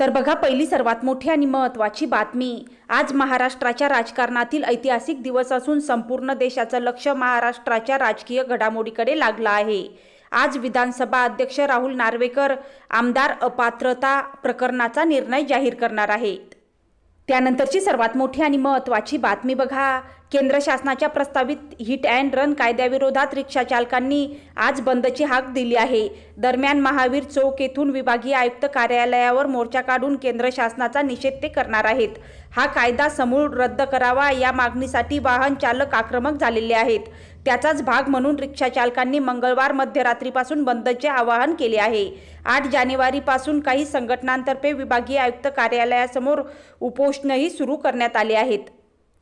तर बघा पहिली सर्वात मोठी आणि महत्त्वाची बातमी. आज महाराष्ट्राच्या राजकारणातील ऐतिहासिक दिवस असून संपूर्ण देशाचं लक्ष महाराष्ट्राच्या राजकीय घडामोडीकडे लागलं आहे. आज विधानसभा अध्यक्ष राहुल नार्वेकर आमदार अपात्रता प्रकरणाचा निर्णय जाहीर करणार आहेत. त्यानंतरची सर्वात मोठी आणि महत्त्वाची बातमी बघा. केंद्र शासनाच्या प्रस्तावित हिट अँड रन कायद्याविरोधात रिक्षा चालकांनी आज बंदची हाक दिली आहे. दरम्यान महावीर चौक येथून विभागीय आयुक्त कार्यालयावर मोर्चा काढून केंद्र शासनाचा निषेध ते करणार आहेत. हा कायदा समूळ रद्द करावा या मागणीसाठी वाहन चालक आक्रमक झालेले आहेत. त्याचाच भाग म्हणून रिक्षा चालकांनी मंगळवार मध्यरात्रीपासून बंदचे आवाहन केले आहे. आठ जानेवारीपासून काही संघटनांतर्फे विभागीय आयुक्त कार्यालयासमोर उपोषणही सुरू करण्यात आले आहेत.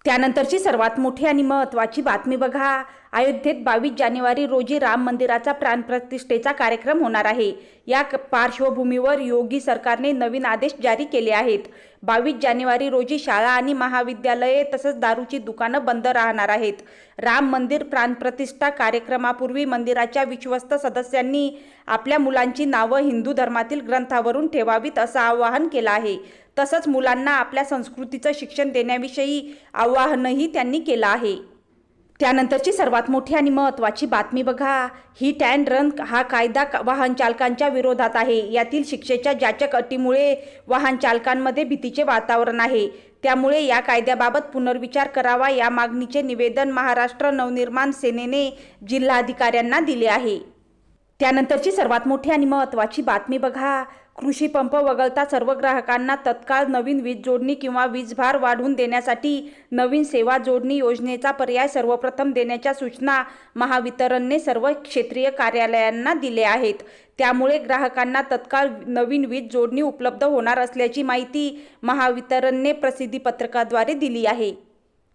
त्यानंतरची सर्वात मोठी आणि महत्त्वाची बातमी बघा. अयोध्येत बावीस जानेवारी रोजी राम मंदिराचा प्राणप्रतिष्ठेचा कार्यक्रम होणार आहे. या क- पार्श्वभूमीवर योगी सरकारने नवीन आदेश जारी केले आहेत. बावीस जानेवारी रोजी शाळा आणि महाविद्यालये तसंच दारूची दुकानं बंद राहणार आहेत. राम मंदिर प्राणप्रतिष्ठा कार्यक्रमापूर्वी मंदिराच्या विश्वस्त सदस्यांनी आपल्या मुलांची नावं हिंदू धर्मातील ग्रंथावरून ठेवावीत असं आवाहन केलं आहे. तसंच मुलांना आपल्या संस्कृतीचं शिक्षण देण्याविषयी आवाहनही त्यांनी केलं आहे. त्यानंतरची सर्वात मोठी आणि महत्त्वाची बातमी बघा. हिट अँड रन हा कायदा वाहन चालकांच्या विरोधात आहे. यातील शिक्षेच्या जाचक अटीमुळे वाहन चालकांमध्ये भीतीचे वातावरण आहे. त्यामुळे या कायद्याबाबत पुनर्विचार करावा या मागणीचे निवेदन महाराष्ट्र नवनिर्माण सेनेने जिल्हाधिकाऱ्यांना दिले आहे. त्यानंतरची सर्वात मोठी आणि महत्त्वाची बातमी बघा. कृषी पंप वगळता सर्व ग्राहकांना तत्काळ नवीन वीज जोडणी किंवा वीजभार वाढवून देण्यासाठी नवीन सेवा जोडणी योजनेचा पर्याय सर्वप्रथम देण्याच्या सूचना महावितरणने सर्व क्षेत्रीय कार्यालयांना दिले आहेत. त्यामुळे ग्राहकांना तत्काळ नवीन वीज जोडणी उपलब्ध होणार असल्याची माहिती महावितरणने प्रसिद्धीपत्रकाद्वारे दिली आहे.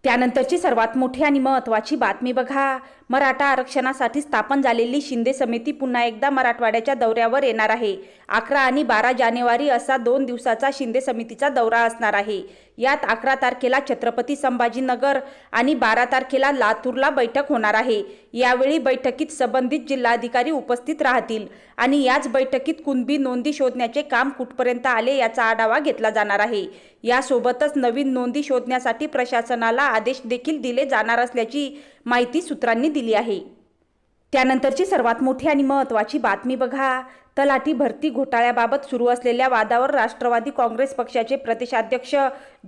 त्यानंतरची सर्वात मोठी आणि महत्त्वाची बातमी बघा. मराठा आरक्षणासाठी स्थापन झालेली शिंदे समिती पुन्हा एकदा मराठवाड्याच्या दौऱ्यावर येणार आहे. अकरा आणि बारा जानेवारी असा दोन दिवसाचा शिंदे समितीचा दौरा असणार आहे. यात अकरा तारखेला छत्रपती संभाजीनगर आणि बारा तारखेला लातूरला बैठक होणार आहे. यावेळी बैठकीत संबंधित जिल्हाधिकारी उपस्थित राहतील आणि याच बैठकीत कुणबी नोंदी शोधण्याचे काम कुठपर्यंत आले याचा आढावा घेतला जाणार आहे. यासोबतच नवीन नोंदी शोधण्यासाठी प्रशासनाला आदेश देखील दिले जाणार असल्याची माहिती सूत्रांनी दिली आहे. त्यानंतरची सर्वात मोठी आणि महत्त्वाची बातमी बघा. तलाठी भरती घोटाळ्याबाबत सुरू असलेल्या वादावर राष्ट्रवादी काँग्रेस पक्षाचे प्रदेशाध्यक्ष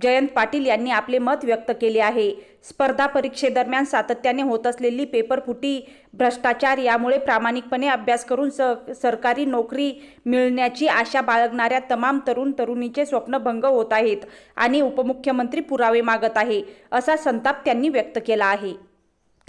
जयंत पाटील यांनी आपले मत व्यक्त केले आहे. स्पर्धा परीक्षेदरम्यान सातत्याने होत असलेली पेपरफुटी भ्रष्टाचार यामुळे प्रामाणिकपणे अभ्यास करून स सरकारी नोकरी मिळण्याची आशा बाळगणाऱ्या तमाम तरुण तरुणीचे स्वप्न भंग होत आहेत आणि उपमुख्यमंत्री पुरावे मागत आहे असा संताप त्यांनी व्यक्त केला आहे.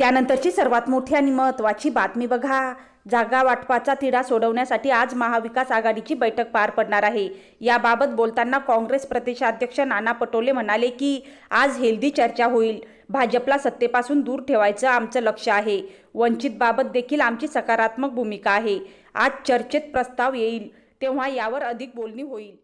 त्यानंतरची सर्वात मोठी आणि महत्त्वाची बातमी बघा. जागा वाटपाचा तिढा सोडवण्यासाठी आज महाविकास आघाडीची बैठक पार पडणार आहे. याबाबत बोलताना काँग्रेस प्रदेशाध्यक्ष नाना पटोले म्हणाले की आज हेल्दी चर्चा होईल. भाजपला सत्तेपासून दूर ठेवायचं आमचं लक्ष आहे. वंचितबाबत देखील आमची सकारात्मक भूमिका आहे. आज चर्चेत प्रस्ताव येईल तेव्हा यावर अधिक बोलणी होईल.